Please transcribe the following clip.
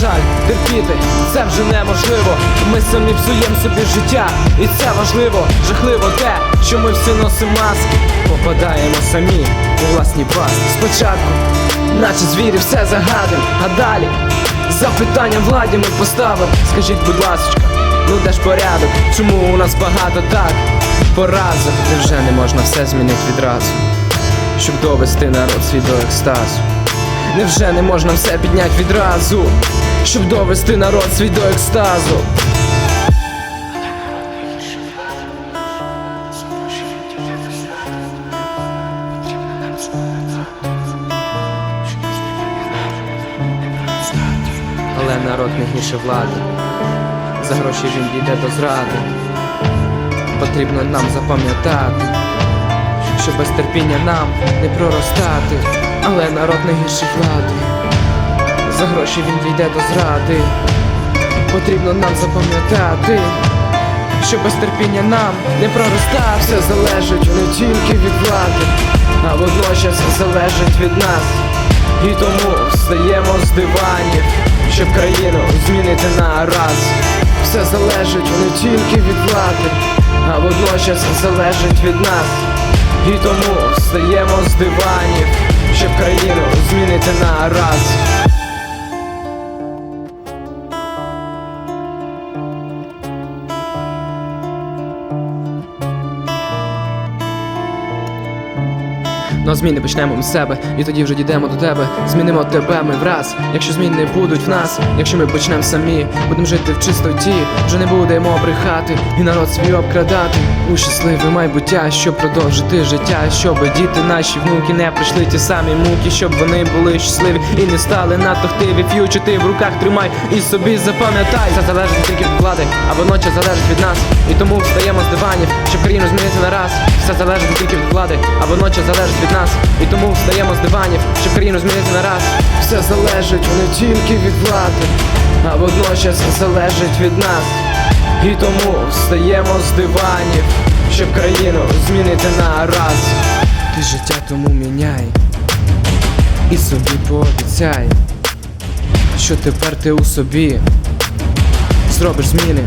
жаль, терпіти це вже неможливо. Ми самі псуємо собі життя, і це важливо, жахливо те, що ми всі носимо маски, попадаємо самі у власні пастки. Спочатку, наче звірі, все загадуємо, а далі запитання владі ми поставимо. Скажіть, будь ласочка, ну де ж порядок? Чому у нас багато так? Поразок, невже не можна все змінити відразу, щоб довести народ свій до екстазу. Невже не можна все підняти відразу, щоб довести народ свій до екстазу? Але народ не гірше влади. За гроші він дійде до зради. Потрібно нам запам'ятати, що без терпіння нам не проростати. Але народ не гірше влади. За гроші він дійде до зради. Потрібно нам запам'ятати, що без терпіння нам не проростати. Все залежить не тільки від влади, а водночас залежить від нас. І тому встаємо з диванів, щоб країну змінити на раз. Все залежить не тільки від влади, а водночас залежить від нас. І тому встаємо з диванів, щоб країну змінити на раз. Ну а зміни почнемо ми з себе, і тоді вже дійдемо до тебе. Змінимо тебе ми враз. Якщо зміни будуть в нас, якщо ми почнемо самі, будемо жити в чистоті, вже не будемо брехати і народ свій обкрадати. У щасливе майбуття, щоб продовжити життя, щоб діти наші внуки не пройшли ті самі муки, щоб вони були щасливі і не стали надто хтиві. Ф'ючи ти в руках тримай і собі запам'ятай. Це залежить тільки від влади, а водночас залежить від нас. І тому встаємо з диванів, щоб країну змінити на раз. Все залежить тільки від влади, а водночас залежить від нас. І тому встаємо з диванів, щоб країну змінити на раз. Все залежить не тільки від влади, а водночас залежить від нас. І тому встаємо з диванів, щоб країну змінити на раз. Ти життя тому міняй і собі пообіцяй, що тепер ти у собі зробиш зміни